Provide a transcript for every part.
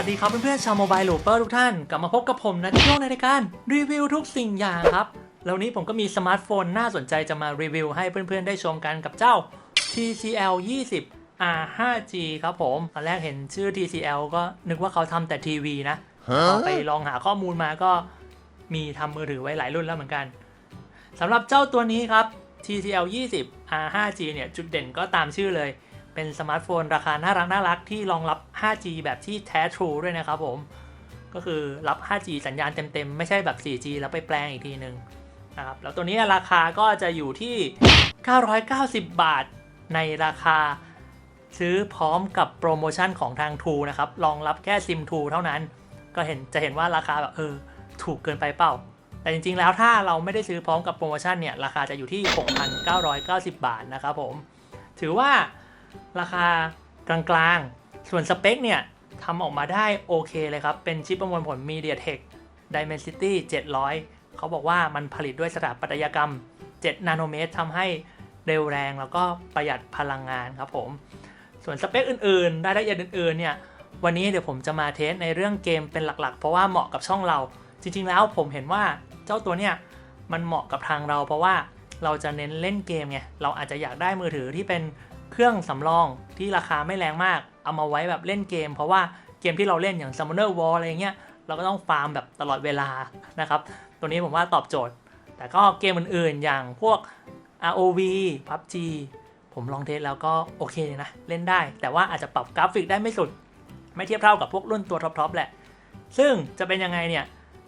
วัสดีครับเพื่อนๆชาวโมบายลูเปอร์ทุกท่าน กลับมาพบกับผมนะที่ช่วงในรายการรีวิวทุกสิ่งอย่างครับ แล้ววันนี้ผมก็มีสมาร์ทโฟนน่าสนใจจะมารีวิวให้เพื่อนๆได้ชมกันกับเจ้า TCL 20 R 5G ครับผม ตอนแรกเห็นชื่อ TCL ก็นึกว่าเขาทำแต่ทีวีนะพอไปลองหาข้อมูลมาก็มีทำมือถือไว้หลายรุ่นแล้วเหมือนกันสำหรับเจ้าตัวนี้ครับ TCL 20 R 5G เนี่ยจุดเด่นก็ตามชื่อเลย เป็นสมาร์ทโฟนราคาน่ารักน่ารักที่รองรับ 5G แบบที่แท้ทรูด้วยนะครับผม ก็คือรับ 5G สัญญาณเต็ม ๆ ไม่ใช่แบบ 4G แล้วไปแปลงอีกทีหนึ่งนะครับ แล้วตัวนี้ราคาก็จะอยู่ที่ 990 บาทในราคาซื้อพร้อมกับโปรโมชั่นของทาง True นะครับ รองรับแค่ซิม True เท่านั้น ก็เห็นจะเห็นว่าราคาแบบเออถูกเกินไปเปล่า แต่จริงๆ แล้วถ้าเราไม่ได้ซื้อพร้อมกับโปรโมชั่นเนี่ย ราคาจะอยู่ที่ 6,990 บาทนะครับผม ถือว่า ราคากลางๆ ส่วนสเปคเนี่ยทำออกมาได้โอเคเลยครับ เป็นชิปประมวลผล MediaTek Dimensity 700 เขาบอกว่ามันผลิตด้วยสถาปัตยกรรม 7 นาโนเมตรทำให้เร็วแรงแล้วก็ประหยัดพลังงานครับผม ส่วนสเปคอื่นๆ รายละเอียดอื่นๆ เนี่ย วันนี้เดี๋ยวผมจะมาเทสในเรื่องเกมเป็นหลักๆ เพราะว่าเหมาะกับช่องเรา จริงๆ แล้วผมเห็นว่าเจ้าตัวเนี่ยมันเหมาะกับทางเรา เพราะว่าเราจะเน้นเล่นเกมไง เราอาจจะอยากได้มือถือที่เป็น เครื่องสำรองที่ราคาไม่แรงมาก เอามาไว้แบบเล่นเกม เพราะว่าเกมที่เราเล่นอย่าง Summoner War อะไรเงี้ยเราก็ต้องฟาร์มแบบตลอดเวลานะครับ ตัวนี้ผมว่าตอบโจทย์ แต่ก็เกมอื่นๆ อย่างพวก ROV PUBG ผมลองเทสแล้วก็โอเคนะ เล่นได้ แต่ว่าอาจจะปรับกราฟิกได้ไม่สุด ไม่เทียบเท่ากับพวกรุ่นตัวท็อปๆแหละ ซึ่งจะเป็นยังไงเนี่ย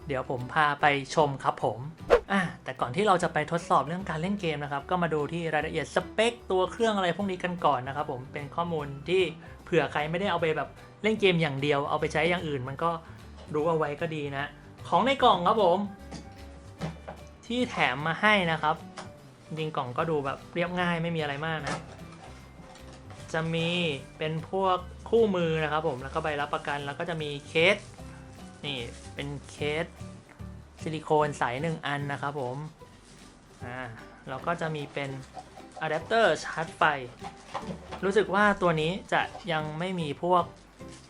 เดี๋ยวผมพาไปชมครับผมอะแต่ก่อนที่เราจะไปทดสอบเรื่องการเล่นเกมนะครับ ก็มาดูที่รายละเอียดสเปคตัวเครื่องอะไรพวกนี้กันก่อนนะครับผมเป็นข้อมูลที่เผื่อใครไม่ได้เอาไปแบบเล่นเกมอย่างเดียว เอาไปใช้อย่างอื่น มันก็รู้เอาไว้ก็ดีนะ ของในกล่องครับผม ที่แถมมาให้นะครับจริงๆกล่องก็ดูแบบเรียบง่ายไม่มีอะไรมากนะ จะมีเป็นพวกคู่มือนะครับผมแล้วก็ใบรับประกันแล้วก็จะมีเคส นี่เป็นเคสซิลิโคนใสหนึ่งอันนะครับผม อ่าแล้วก็จะมีเป็นอะแดปเตอร์ชาร์จไฟ รู้สึกว่าตัวนี้จะยังไม่มีพวก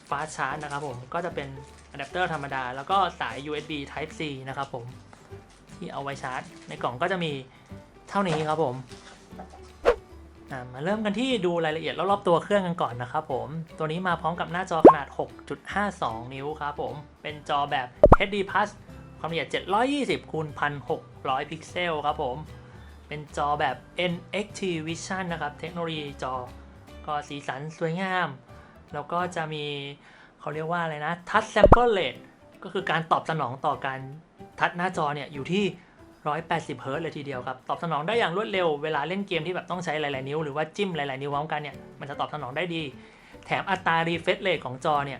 ฟาสชาร์จนะครับผม ก็จะเป็นอะแดปเตอร์ธรรมดา แล้วก็สาย USB Type C นะครับผม ที่เอาไว้ชาร์จ ในกล่องก็จะมีเท่านี้ครับผม มาเริ่มกันที่ดูรายละเอียดรอบๆตัวเครื่องกันก่อนนะครับผม ตัวนี้มาพร้อมกับหน้าจอขนาด 6.52 นิ้วครับผม เป็นจอแบบ HD Plus ความละเอียด 720คูณ1600 พิกเซลครับผม เป็นจอแบบ NXT Vision นะครับ เทคโนโลยีจอก็สีสันสวยงาม แล้วก็จะมีเขาเรียกว่าอะไรนะ Touch Sample Rate ก็คือการตอบสนองต่อการทัชหน้าจอเนี่ยอยู่ที่ 180เฮิร์ตเลยทีเดียวครับ ตอบสนองได้อย่างรวดเร็ว เวลาเล่นเกมที่แบบต้องใช้หลาย ๆ นิ้ว หรือว่าจิ้มหลาย ๆ นิ้วพร้อมกันเนี่ย มันจะตอบสนองได้ดี แถมอัตรา refresh rate ของจอเนี่ย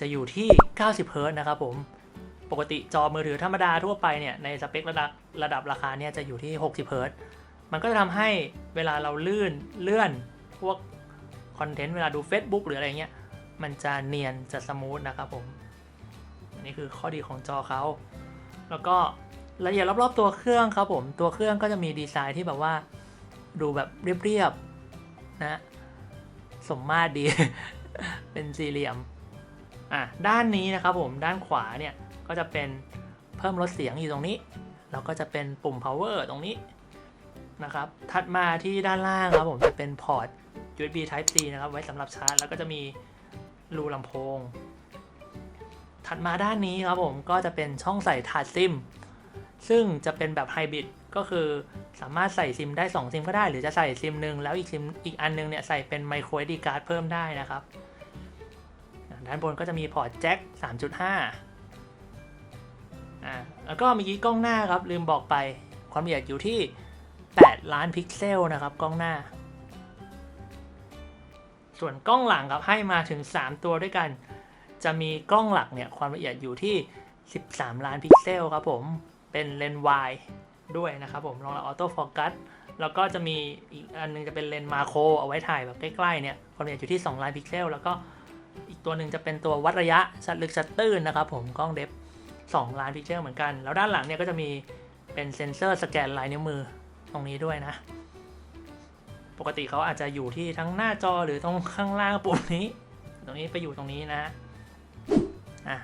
จะอยู่ที่ 90เฮิร์ตนะครับผม ปกติจอมือถือธรรมดาทั่วไปเนี่ย ในสเปคระดับระดับราคาเนี่ยจะอยู่ที่ 60เฮิร์ตมันก็จะทำให้เวลาเราลื่นเลื่อนพวกคอนเทนต์เวลาดู Facebook หรืออะไรเงี้ย มันจะเนียนจะสมูทนะครับผม อันนี้คือข้อดีของจอเขา แล้วก็ ละเอียดรอบๆตัวเครื่องครับผม ตัวเครื่องก็จะมีดีไซน์ที่แบบว่าดูแบบเรียบๆนะ สมมาตรดี เป็นสี่เหลี่ยม อะ ด้านนี้นะครับผม ด้านขวาเนี่ย ก็จะเป็นเพิ่มลดเสียงอยู่ตรงนี้ แล้วก็จะเป็นปุ่ม power ตรงนี้นะครับ ถัดมาที่ด้านล่างครับผม จะเป็นพอร์ต USB Type C นะครับ ไว้สำหรับชาร์จ แล้วก็จะมีรูลำโพง ถัดมาด้านนี้ครับผม ก็จะเป็นช่องใส่ถาดซิม ซึ่งจะเป็นแบบไฮบริดก็คือสามารถใส่ซิมได้ 2 ซิมก็ได้ หรือจะใส่ซิมหนึ่งแล้วอีกซิมอีกอันนึงเนี่ยใส่เป็นไมโคร SD card เพิ่มได้นะครับด้านบนก็จะมีพอร์ตแจ็ค3.5อ่าแล้วก็เมื่อกี้กล้องหน้าครับ ลืมบอกไปความละเอียดอยู่ที่ 8 ล้านพิกเซลนะครับกล้องหน้า ส่วนกล้องหลังครับให้มาถึง 3 ตัวด้วยกัน จะมีกล้องหลักเนี่ยความละเอียดอยู่ที่ 13 ล้านพิกเซลครับผม เป็นเลนส์วายด้วยนะครับผมรองรับออโต้โฟกัสแล้วก็จะมีอีกอันนึงจะเป็นเลนส์มาโครเอาไว้ถ่ายแบบใกล้ๆเนี่ยความละเอียดอยู่ที่2ล้านพิกเซลแล้วก็อีกตัวหนึ่งจะเป็นตัววัดระยะชัดลึกชัดตื้นนะครับผมกล้องเดฟ2ล้านพิกเซลเหมือนกัน แล้วด้านหลังเนี่ยก็จะมีเป็นเซ็นเซอร์สแกนลายนิ้วมือตรงนี้ด้วยนะ ปกติเขาอาจจะอยู่ที่ทั้งหน้าจอหรือตรงข้างล่างปุ่มนี้ ตรงนี้ไปอยู่ตรงนี้นะ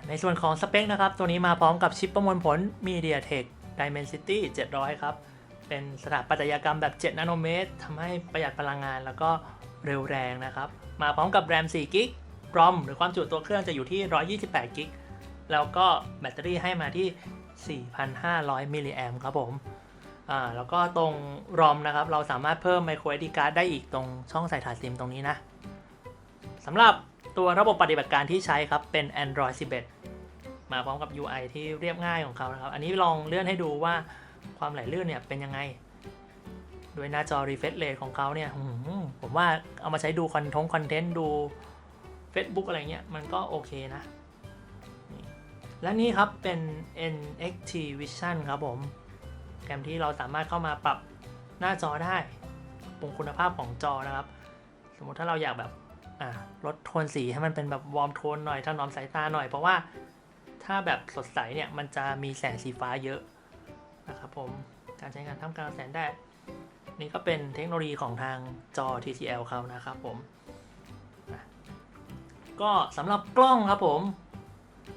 ในส่วนของสเปคนะครับ ตัวนี้มาพร้อมกับชิปประมวลผล MediaTek Dimensity 700 ครับ เป็นสถาปัตยกรรมแบบ 7 นาโนเมตรทำให้ประหยัดพลังงานแล้วก็เร็วแรงนะครับ มาพร้อมกับ RAM 4 g b ROM หรือความจุตัวเครื่องจะอยู่ที่ 128 g b แล้วก็แบตเตอรี่ให้มาที่ 4,500 มิลลิแอมครับผมอ่าแล้วก็ตรง ROM นะครับ เราสามารถเพิ่ม micro SD card ได้อีกตรงช่องใส่ถานซิมตรงนี้นะสำหรับ ตัวระบบปฏิบัติการที่ใช้ครับเป็น Android 11 มาพร้อมกับ UI ที่เรียบง่ายของเขานะครับ อันนี้ลองเลื่อนให้ดูว่าความไหลลื่นเนี่ยเป็นยังไงด้วยหน้าจอ refresh rate ของเขาเนี่ยผมว่าเอามาใช้ดูคอนทงคอนเทนต์ดู Facebook อะไรเงี้ยมันก็โอเคนะ และนี่ครับเป็น NXT Vision ครับผมแกรมที่เราสามารถเข้ามาปรับหน้าจอได้ปรุงคุณภาพของจอนะครับ สมมติถ้าเราอยากแบบ อ่าลดโทนสีให้มันเป็นแบบวอร์มโทนหน่อยถนอมสายตาหน่อย เพราะว่าถ้าแบบสดใสเนี่ยมันจะมีแสงสีฟ้าเยอะนะครับผมการใช้งานท่ามกลางแสงแดดนี่ก็เป็นเทคโนโลยีของทางจอ TCL เขานะครับผมก็สำหรับกล้องครับผม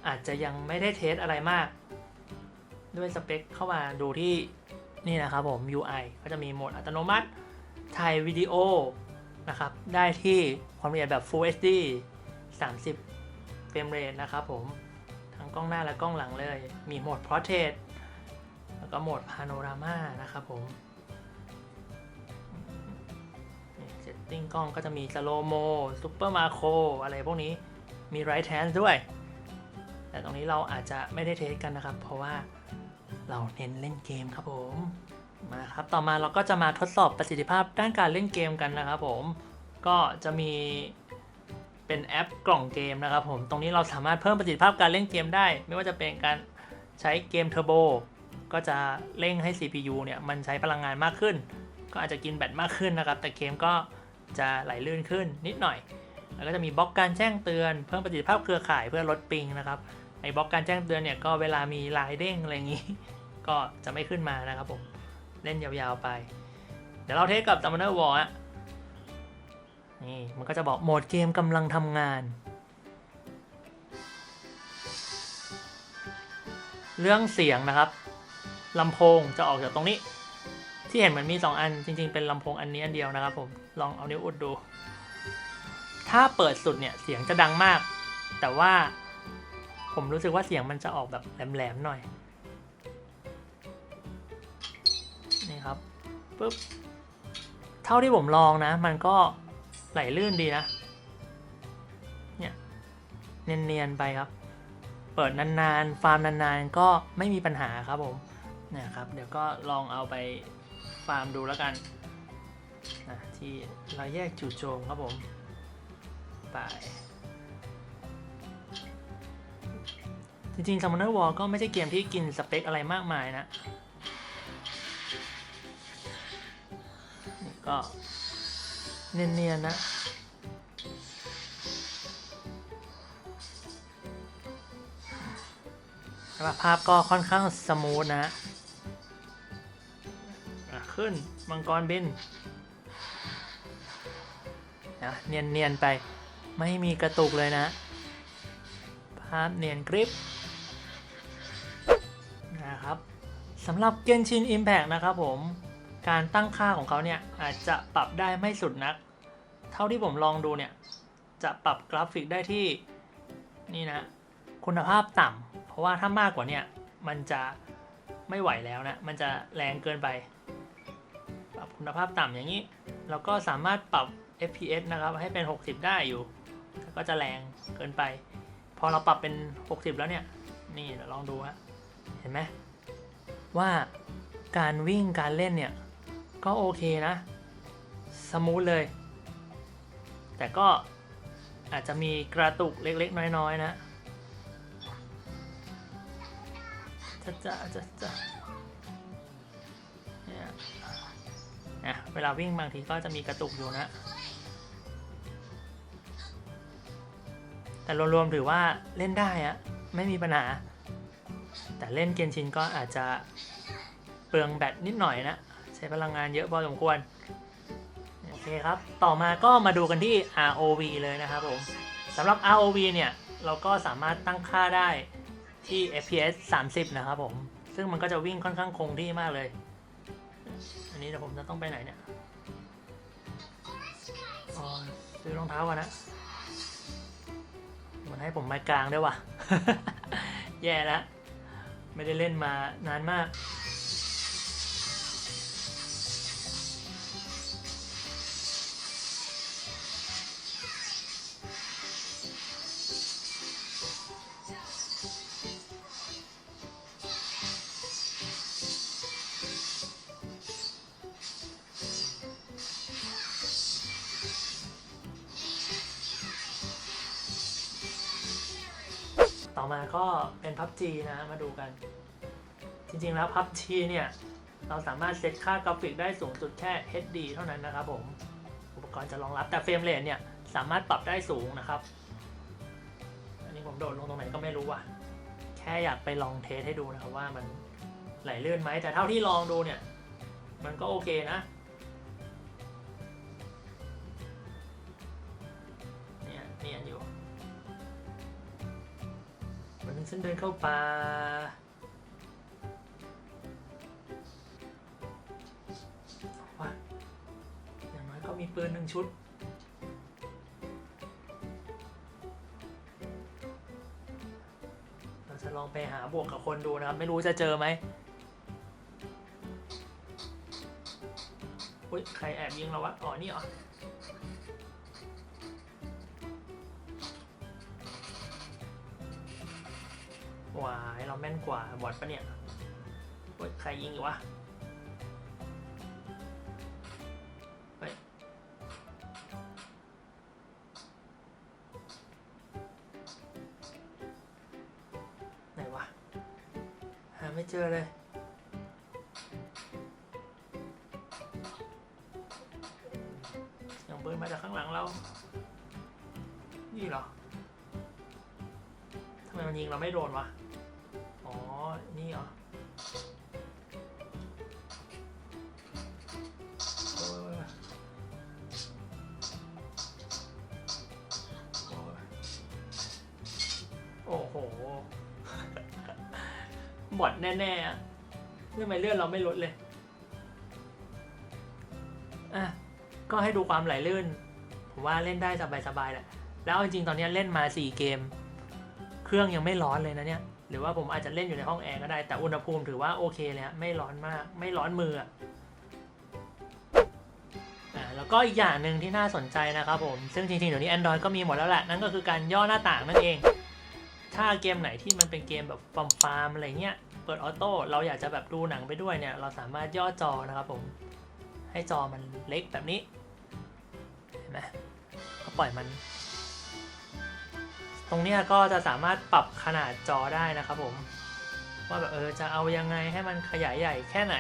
อาจจะยังไม่ได้เทสอะไรมาก ด้วยสเปคเข้ามาดูที่นี่นะครับผม UI ก็จะมีโหมดอัตโนมัติถ่ายวิดีโอ นะครับ ได้ที่ความละเอียดแบบ Full HD 30 เฟรมเรทนะครับผม ทั้งกล้องหน้าและกล้องหลังเลย มีโหมด Portrait แล้วก็โหมด Panorama นะครับผมเซตติ้งกล้องก็จะมี Slow Mo Super Macro อะไรพวกนี้ มี Right Hand ด้วย แต่ตรงนี้เราอาจจะไม่ได้เทสกันนะครับ เพราะว่าเราเน้นเล่นเกมครับผม มาครับ ต่อมาเราก็จะมาทดสอบประสิทธิภาพด้านการเล่นเกมกันนะครับผม ก็จะมีเป็นแอปกล่องเกมนะครับผม ตรงนี้เราสามารถเพิ่มประสิทธิภาพการเล่นเกมได้ ไม่ว่าจะเป็นการใช้เกมเทอร์โบก็จะเร่งให้ CPU เนี่ยมันใช้พลังงานมากขึ้น ก็อาจจะกินแบตมากขึ้นนะครับ แต่เกมก็จะไหลลื่นขึ้นนิดหน่อย แล้วก็จะมีบล็อกการแจ้งเตือน เพิ่มประสิทธิภาพเครือข่ายเพื่อลดปิงนะครับ ไอ้บล็อกการแจ้งเตือนเนี่ยก็เวลามีลายเด้งอะไรอย่างนี้ ก็จะไม่ขึ้นมานะครับผม เล่นยาวๆไป เดี๋ยวเราเทสกับ Summoner War อะนี่ มันก็จะบอกโหมดเกมกำลังทำงาน เรื่องเสียงนะครับลำโพงจะออกจากตรงนี้ ที่เห็นเหมือนมี 2 อันจริง ๆ เป็นลำโพงอันนี้อันเดียวนะครับผม ลองเอานิ้วอุดดู ถ้าเปิดสุดเนี่ย เสียงจะดังมาก แต่ว่าผมรู้สึกว่าเสียงมันจะออกแบบแหลมๆหน่อย ปุ๊บ เท่าที่ผมลองนะ มันก็ไหลลื่นดีนะ เนี่ยเนียนๆไปครับ เปิดนานๆ ฟาร์มนานๆ ก็ไม่มีปัญหาครับผมเนี่ยครับ เดี๋ยวก็ลองเอาไปฟาร์มดูแล้วกันนะที่เราแยกจู่โจมครับผม ไป จริงๆ Summoner War ก็ไม่ใช่เกมที่กินสเปคอะไรมากมายนะ ก็เนียนๆนะภาพก็ค่อนข้างสมูทนะฮะขึ้นมังกรบินนะเนียนๆไปไม่มีกระตุกเลยนะ ภาพเนียนกริปนะครับสำหรับ Genshin Impact นะครับผม การตั้งค่าของเขาเนี่ยอาจจะปรับได้ไม่สุดนัก เท่าที่ผมลองดูเนี่ยจะปรับกราฟิกได้ที่นี่นะคุณภาพต่ำเพราะว่าถ้ามากกว่าเนี่ยมันจะไม่ไหวแล้วนะมันจะแรงเกินไป ปรับคุณภาพต่ำอย่างนี้เราก็สามารถปรับ FPS นะครับให้เป็น 60 ได้อยู่ก็จะแรงเกินไป พอเราปรับเป็น 60 แล้วเนี่ยนี่ลองดูฮะเห็นไหมว่าการวิ่งการเล่นเนี่ย ก็โอเคนะ สมูทเลย แต่ก็อาจจะมีกระตุกเล็กๆ น้อยๆ นะจะจะจะจะเนี่ยนะเวลาวิ่งบางทีก็จะมีกระตุกอยู่นะ แต่รวมๆถือว่าเล่นได้อะไม่มีปัญหา แต่เล่นเกนชินก็อาจจะเปลืองแบตนิดหน่อยนะ ช้พลังงานเยอะพอสมควร โอเคครับ ต่อมาก็มาดูกันที่ ROV เลยนะครับผมสำหรับ ROV เนี่ย เราก็สามารถตั้งค่าได้ที่ FPS 30 นะครับผม ซึ่งมันก็จะวิ่งค่อนข้างคงที่มากเลย อันนี้เดี๋ยวผมจะต้องไปไหนเนี่ยอ๋อซื้อรองเท้าก่อนนะ มันให้ผมมากลางด้วยว่ะ แย่แล้ว ไม่ได้เล่นมานานมาก มาก็เป็น PUBG นะมาดูกัน จริงๆแล้ว PUBG เนี่ย เราสามารถเซตค่ากราฟิกได้สูงสุดแค่ HD เท่านั้นนะครับผมอุปกรณ์จะรองรับแต่เฟรมเรทเนี่ย สามารถปรับได้สูงนะครับ อันนี้ผมโดดลงตรงไหนก็ไม่รู้ว่ะ แค่อยากไปลองเทสให้ดูนะครับว่ามันไหลเลื่อนไหมแต่เท่าที่ลองดูเนี่ย มันก็โอเคนะ ฉันเดินเข้าป่าว่าอย่างน้อยก็มีปืนหนึ่งชุด เราจะลองไปหาบวกกับคนดูนะครับ ไม่รู้จะเจอไหมอุ้ยใครแอบยิงเราวะ อ๋อ นี่เหรอ เราแม่นกว่า บอดปะเนี่ยเฮ้ยใครยิงอยู่วะเฮ้ยไหนวะ หาไม่เจอเลยเสียงปืนมาจากข้างหลังเรา นี่เหรอ ทำไมมันยิงเราไม่โดนวะ บอดแน่ๆอะทำไมเลื่อนเราไม่ลดเลย อะ ก็ให้ดูความไหลลื่น ผมว่าเล่นได้สบายๆแหละ แล้วจริงๆตอนนี้เล่นมา4เกม เครื่องยังไม่ร้อนเลยนะเนี่ย หรือว่าผมอาจจะเล่นอยู่ในห้องแอร์ก็ได้ แต่อุณหภูมิถือว่าโอเคเลยฮะ ไม่ร้อนมาก ไม่ร้อนมืออะอ่าแล้วก็อีกอย่างหนึ่งที่น่าสนใจนะครับผม ซึ่งจริงๆเดี๋ยวนี้ Android ก็มีหมดแล้วแหละ นั่นก็คือการย่อหน้าต่างนั่นเอง ถ้าเกมไหนที่มันเป็นเกมแบบฟาร์มฟาร์มอะไรเงี้ย เปิดออโต้เราอยากจะแบบดูหนังไปด้วยเนี่ย เราสามารถย่อจอนะครับผม ให้จอมันเล็กแบบนี้ เห็นไหมก็ปล่อยมัน ตรงเนี้ยก็จะสามารถปรับขนาดจอได้นะครับผม ว่าแบบเออจะเอายังไงให้มันขยายใหญ่แค่ไหน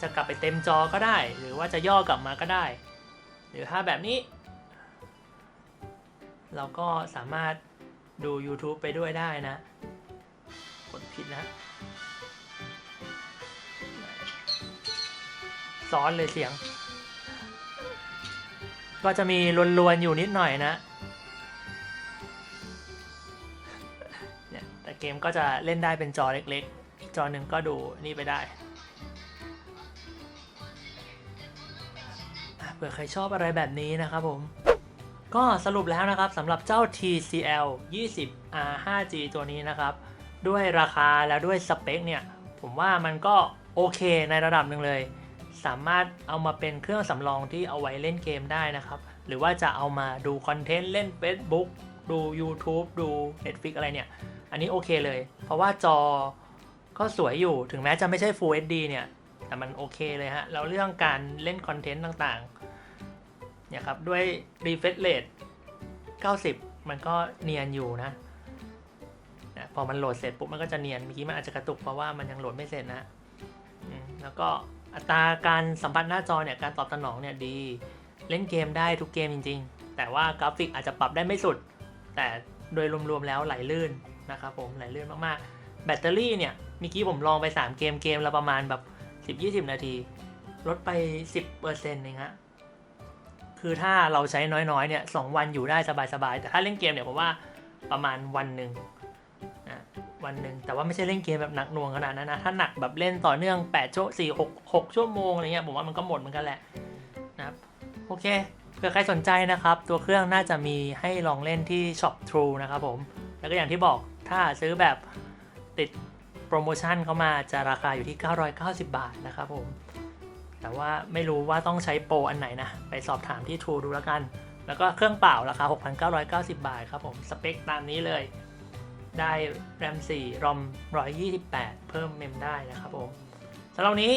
จะกลับไปเต็มจอก็ได้ หรือว่าจะย่อกลับมาก็ได้ หรือถ้าแบบนี้ เราก็สามารถ ดู YouTube ไปด้วยได้นะ กดผิดนะ ซ้อนเลยเสียง ก็จะมีลวนๆอยู่นิดหน่อยนะเนี่ยแต่เกมก็จะเล่นได้เป็นจอเล็กๆ จอหนึ่งก็ดูนี่ไปได้เผื่อใครชอบอะไรแบบนี้นะครับผม ก็สรุปแล้วนะครับสำหรับเจ้า TCL 20 R 5G ตัวนี้นะครับ ด้วยราคาแล้วด้วยสเปคเนี่ย ผมว่ามันก็โอเคในระดับหนึ่งเลย สามารถเอามาเป็นเครื่องสำรองที่เอาไว้เล่นเกมได้นะครับ หรือว่าจะเอามาดูคอนเทนต์เล่น Facebook ดู YouTube ดู Netflix อะไรเนี่ย อันนี้โอเคเลย เพราะว่าจอก็สวยอยู่ถึงแม้จะไม่ใช่ Full HD เนี่ย แต่มันโอเคเลยฮะแล้วเรื่องการเล่นคอนเทนต์ต่างๆ เนี่ยครับ ด้วย refresh rate 90 มันก็เนียนอยู่นะนะพอมันโหลดเสร็จปุ๊บมันก็จะเนียนเมื่อกี้มันอาจจะกระตุกเพราะว่ามันยังโหลดไม่เสร็จนะแล้วก็อัตราการสัมผัสหน้าจอเนี่ยการตอบสนองเนี่ยดีเล่นเกมได้ทุกเกมจริง ๆ แต่ว่ากราฟิกอาจจะปรับได้ไม่สุด แต่โดยรวมๆแล้วไหลลื่นนะครับผมไหลลื่นมากๆ แบตเตอรี่เนี่ยเมื่อกี้ผมลองไป 3 เกมเกมละประมาณแบบ 10-20 นาที ลดไป 10%เองฮะ คือถ้าเราใช้น้อยๆเนี่ยสองวันอยู่ได้สบายๆ แต่ถ้าเล่นเกมเนี่ยผมว่าประมาณวันหนึ่งนะวันหนึ่งแต่ว่าไม่ใช่เล่นเกมแบบหนักหน่วงขนาดนั้นนะถ้าหนักแบบเล่นต่อเนื่อง8ชั่ว4 6 6ชั่วโมงอะไรเงี้ยผมว่ามันก็หมดเหมือนกันแหละนะครับโอเคเผื่อใครสนใจนะครับ ตัวเครื่องน่าจะมีให้ลองเล่นที่ Shop True นะครับผม แล้วก็อย่างที่บอกถ้าซื้อแบบติดโปรโมชั่นเข้ามาจะราคาอยู่ที่ 990 บาทนะครับผม แต่ว่าไม่รู้ว่าต้องใช้โปรอันไหนนะ ไปสอบถามที่ True ดูแล้วกัน แล้วก็เครื่องเปล่าราคา 6,990 บาทครับผม สเปคตามนี้เลย ได้ RAM 4 ROM 128 เพิ่มเมมได้นะครับผมสำหรับนี้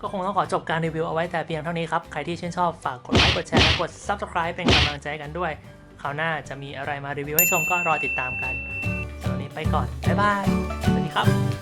ก็คงต้องขอจบการรีวิวเอาไว้แต่เพียงเท่านี้ครับ ใครที่ชื่นชอบฝากกดไลค์กดแชร์และกด Subscribe เป็นกำลังใจกันด้วยคราวหน้าจะมีอะไรมารีวิวให้ชมก็รอติดตามกันสำหรับนี้ไปก่อน บ๊ายบาย สวัสดีครับ